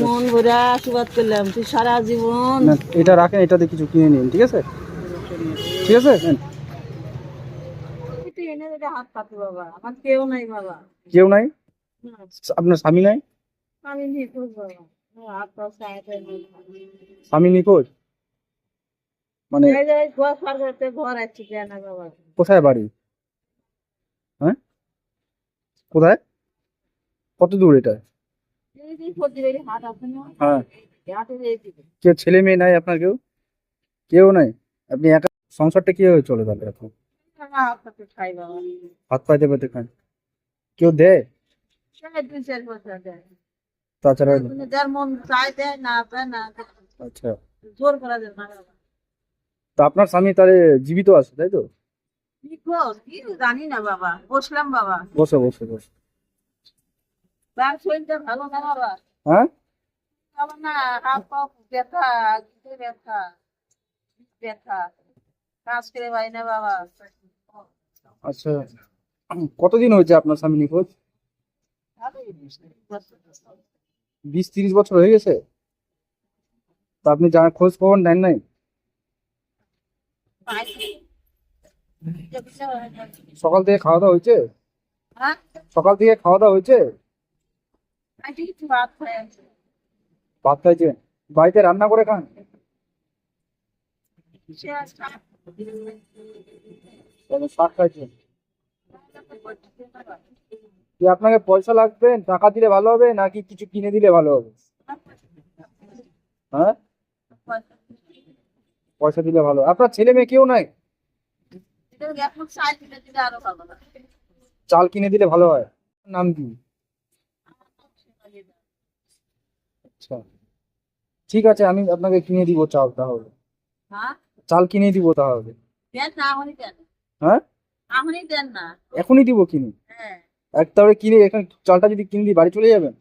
মন ভরে আশীর্বাদ করলাম। তুই সারা জীবন এটা রাখেন এটাতে কিছু কিনে নিন ঠিক আছে? ঠিক আছে? কেউ নাই বাবা। কেউ নাই? না, আপনার স্বামী নাই? স্বামী নিখোঁজ মানে কোথায় বাড়ি? হ্যাঁ? কোথায়? কত দূর এটা এই যে প্রতিবারই হাট আছে না হ্যাঁ। কেউ ছেলে মেয়ে নাই আপনার কেউ? কেউ নাই? আপনি একা? সংসারটা কীভাবে চলে তাহলে এখন? হাত পাইতে পাইতে খান কেউ দেয়? তাছাড়া যার মন চাই দেয় না না আচ্ছা। জোর করা যায় না তো আপনার স্বামী তাহলে জীবিত আছে তাই তো? জানি না বাবা। বসলাম বাবা। বসে বসে বসে। তার শরীরটা ভালো না বাবা। হ্যাঁ? আমার না হাত পা ব্যথা গিটে ব্যথা ব্যথা। কাজ করে পাই না বাবা। আচ্ছা কতদিন হয়েছে আপনার স্বামী নিখোঁজ? বিশ তিরিশ বছর হয়ে গেছে? তা আপনি যা খোঁজ খবর নেন নাই? সকাল থেকে খাওয়া দাওয়া হয়েছে? হ্যাঁ? সকাল থেকে খাওয়া দাওয়া হয়েছে? ভাত খাইছেন বাড়িতে রান্না করে খান। তাহলে শাক খাইছেন কি আপনাকে পয়সা লাগবে? টাকা দিলে ভালো হবে নাকি কিছু কিনে দিলে ভালো হবে? হ্যাঁ? পয়সা দিলে ভালো আপনার ছেলে মেয়ে কেউ নাই? চাল কিনে দিলে ভালো হয়। নাম কি আচ্ছা ঠিক আছে আমি আপনাকে কিনে দিব চাল তাহলে। হ্যাঁ? চাল কিনে দিব তাহলে। হ্যাঁ? এখনই দিব কিনে। হ্যাঁ। এক তাহলে কিনে এখন চালটা যদি কিনে দিই বাড়ি চলে যাবেন?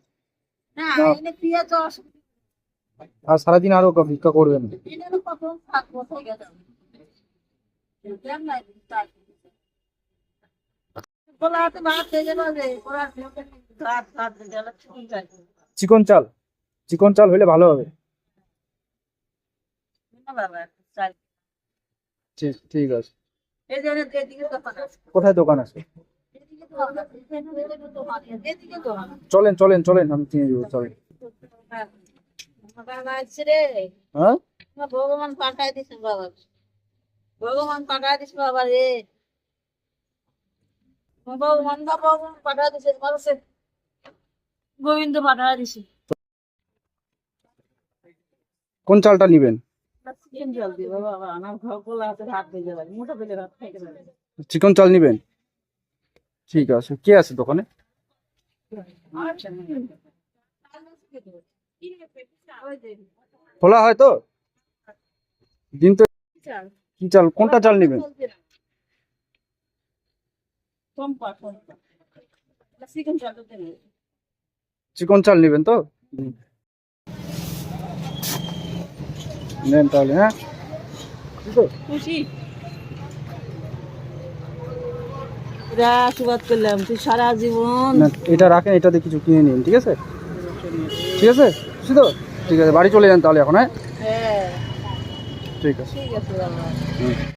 আর সারাদিন আরও ভিক্ষা করবেন। চিকন চাল। চিকন চাল। হলে ভালো হবে। ঠিক আছে। কোথায় দোকান আছে? আছে চলেন চলেন চলেন আমি দিব চলেন। হ্যাঁ। আমার ভগবান পাঠায় বাবা। ভগবান পাঠায় দিছে বাবা রে। ভগবান ভগবান পাঠায় দিছে মানুষের গোবিন্দ পাঠায় দিছে। কোন চালটা নিবেন? জল দিবে বাবা আমার ঘর গোলা হাতে হাত ভেজে যাবে মোটা পেলে হাত থেকে যাবে চিকন চাল নিবেন? ঠিক আছে কে আছে দোকানে? খোলা হয় তো? দিন তো কি চাল? কোনটা চাল নিবেন? চিকন চাল নিবেন তো? নেন তাহলে হ্যাঁ? খুশি? আশীর্বাদ করলাম তুই সারা জীবন এটা রাখেন এটাতে কিছু কিনে নিন ঠিক আছে? ঠিক আছে? তো? ঠিক আছে বাড়ি চলে যান তাহলে এখন হ্যাঁ? হ্যাঁ। ঠিক আছে। ঠিক আছে।